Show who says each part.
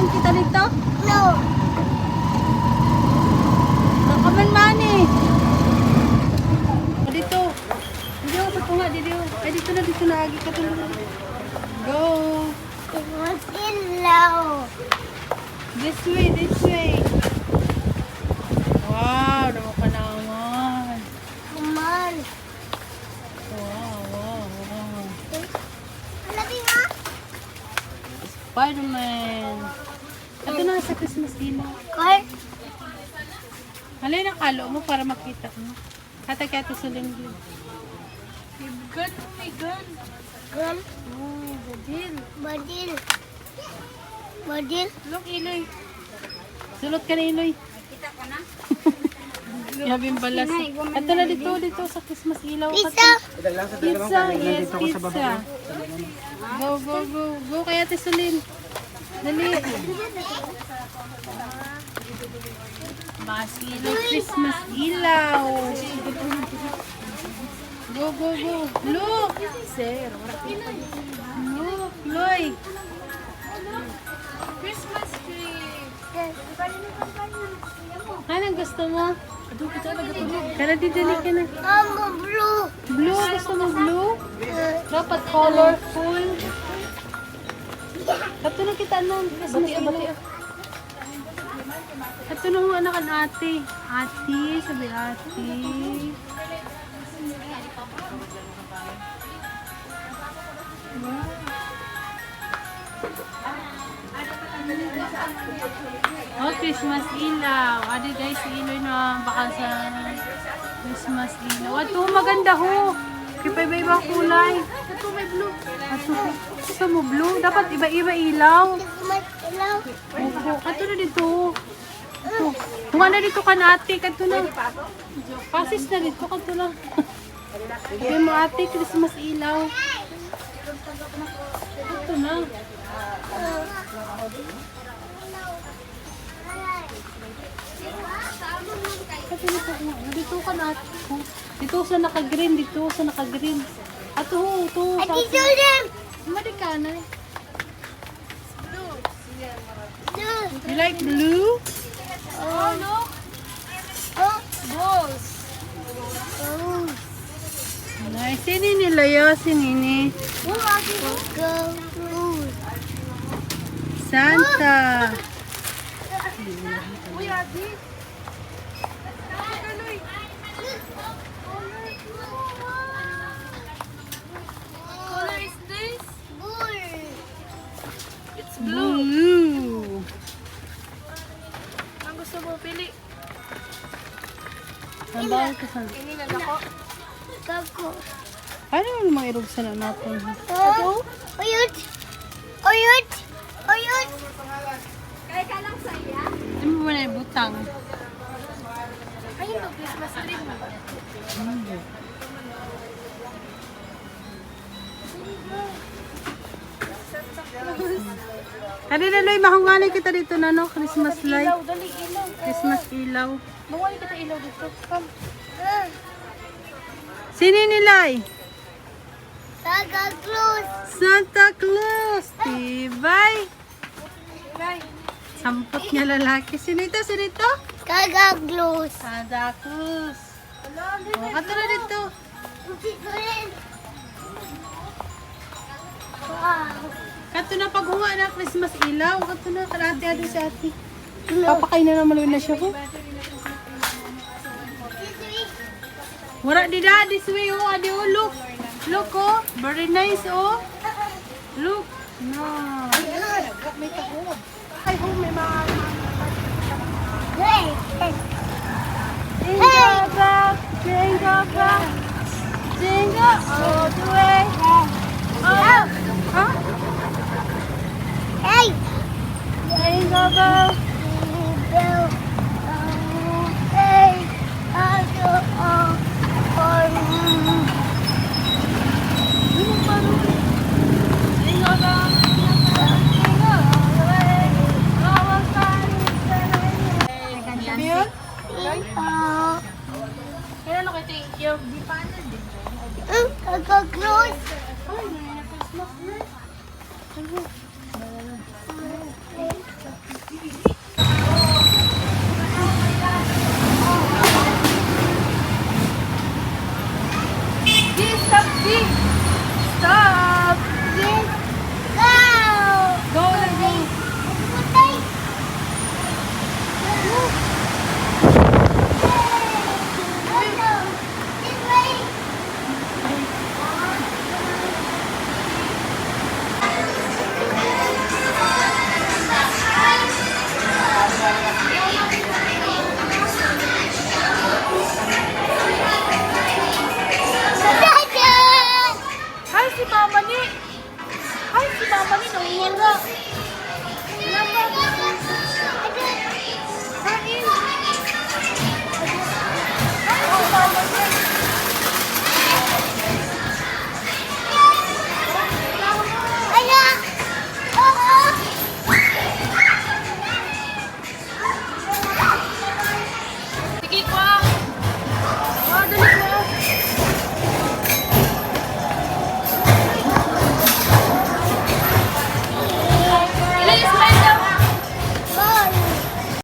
Speaker 1: Pautang kita dito?
Speaker 2: No.
Speaker 1: Nakaman mani. Dito. Dito, ba't ko nga dito? Ay, dito na, dito na. Agi ka. Go.
Speaker 2: It was yellow.
Speaker 1: This way, this way. Wow, naman ka naman.
Speaker 2: Come on.
Speaker 1: Wow, wow, wow.
Speaker 2: Labi nga.
Speaker 1: Spider-Man. Na sa Christmas dinner.
Speaker 2: Car.
Speaker 1: Halay na kalo mo para makita mo. Kata kaya ito sa linggo. Gun, oh my gun.
Speaker 2: Gun.
Speaker 1: Oh, badil.
Speaker 2: Badil. Badil.
Speaker 1: Look, Iloy. Sulot ka na, Iloy. Yabi yung balas. Ito na dito, dito sa Christmas ilaw.
Speaker 2: Pizza.
Speaker 1: Pizza, yes, pizza. Go, go, go. Go kaya Ate Sulin. Dali. Mas ilaw, Christmas ilaw. Go, go, go. Look. Look, Loy. Christmas tree. Anong gusto mo? Kaya didili ka na.
Speaker 2: Blue.
Speaker 1: Blue, gusto mo blue? Dapat colorful. Ito na kita nun. Bati, bati. Ito na mo anak ang ate. Ate, sabi ate. Oh, Christmas ilaw. Adi guys, Iloy na baka sa Christmas ilaw. Ito, maganda ho. Kaya iba ibang kulay. Ito, may blue. Ito, gusto mo blue? Dapat iba-iba ilaw.
Speaker 2: Ilaw.
Speaker 1: Na dito. Ito. Kung ano dito ka na ate, kato na. Pasis na dito, kato na. Sabi mo ate, Christmas ilaw. Ito na. Kato na po. Dito ka na ate. Dito sa naka-green, dito sa naka-green. Ato, ito.
Speaker 2: Ati Sulim.
Speaker 1: Mali ka na.
Speaker 2: Blue.
Speaker 1: You like blue?
Speaker 2: Oh, no. Oh. Balls. Oh.
Speaker 1: Nice. Sini nila yo, sinini.
Speaker 2: Oh, ati Go blue.
Speaker 1: Santa.
Speaker 2: Uy, ati. Ang
Speaker 1: bawal ka sa...
Speaker 2: Ini lang ako. Kako.
Speaker 1: Ano yung mga irugsan na natin?
Speaker 2: Oh. Uyut. Uyut. Uyut. Kaya ka lang sa iya?
Speaker 1: Ano mo na yung butang?
Speaker 2: Ayun to, Christmas tree mo.
Speaker 1: Kali na loy, mahungali kita dito na no, Christmas light. Christmas ilaw.
Speaker 2: Mawali kita ilaw dito. Come.
Speaker 1: Sini nilay?
Speaker 2: Taga close.
Speaker 1: Santa Claus. Tibay.
Speaker 2: Right.
Speaker 1: Sampot niya lalaki. Sino ito? Sino ito?
Speaker 2: Taga close.
Speaker 1: Santa Claus. O, kato na dito. Kato na paghunga na Christmas ilaw. Kato na kalate ado si ate. Papakain na naman na siya ko. Wala di da, this way oh, adi oh, look. Look oh, very nice oh. Look. No. Ay, oh, may mga...
Speaker 2: Hey.
Speaker 1: Jingle bell, jingle bell, jingle all the way. Oh, huh?
Speaker 2: Hey.
Speaker 1: Jingle bell,
Speaker 3: Yung di pa na din eh. dyan.
Speaker 2: Uh, Kaka-close.
Speaker 1: Ay, nakasmok na. Ano? Sampai.